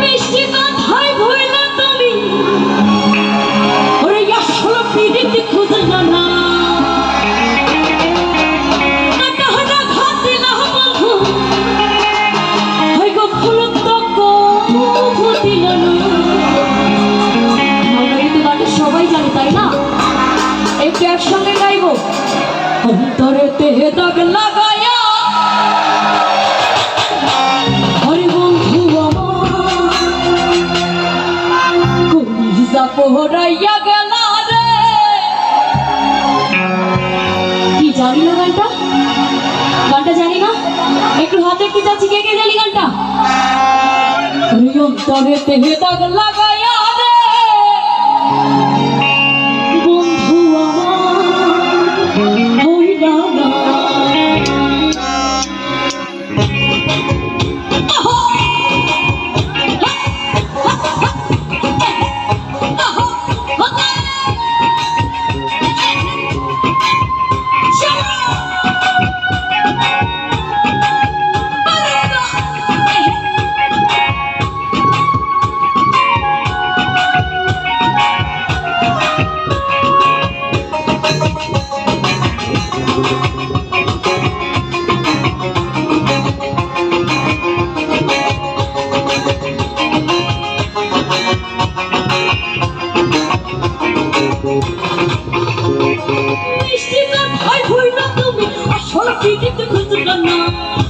মিষ্টি কথায় ভুইলা তুমি। ওরে আসল পিড়িতে খুঁজলা না সবাই জানি, তাই না? একটু একসঙ্গে গাইবো। অন্তরে দাগ কলিজা পোহরাইয়া গেল রে। কি জানি না গানটা? গানটা জানি না। একটু হাতে একটু যাচ্ছি কে কে জানি গানটা? অন্তরে তেহে দাগ লাগায়া Oh!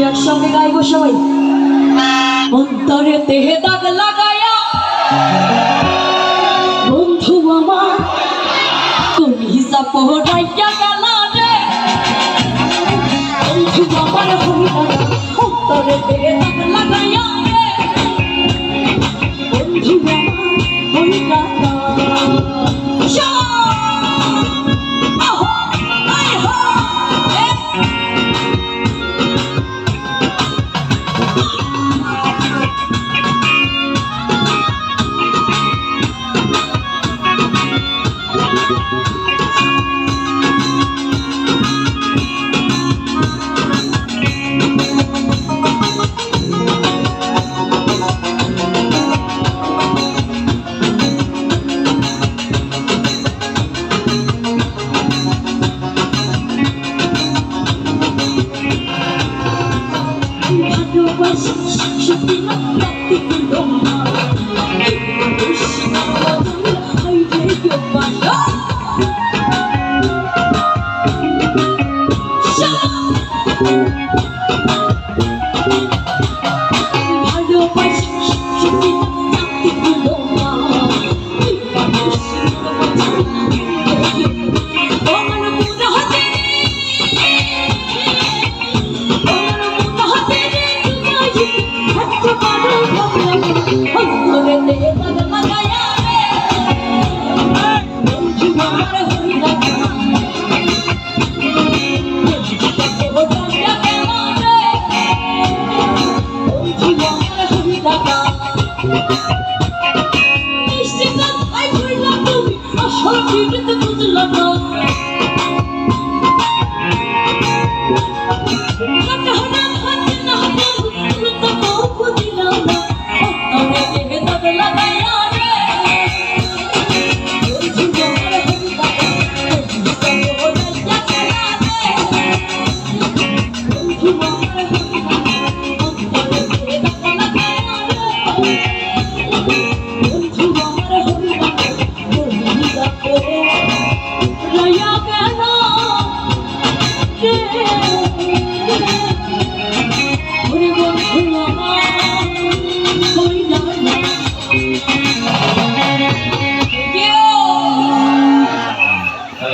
একটু একসঙ্গে গাইবো সবাই। অন্তরে তেহে দাগ লাগায়া, বন্ধু আমার কোন হিসাব পড়াইয়া গেল রে। বন্ধু আমার হইল অন্তরে তেহে দাগ লাগায়া। you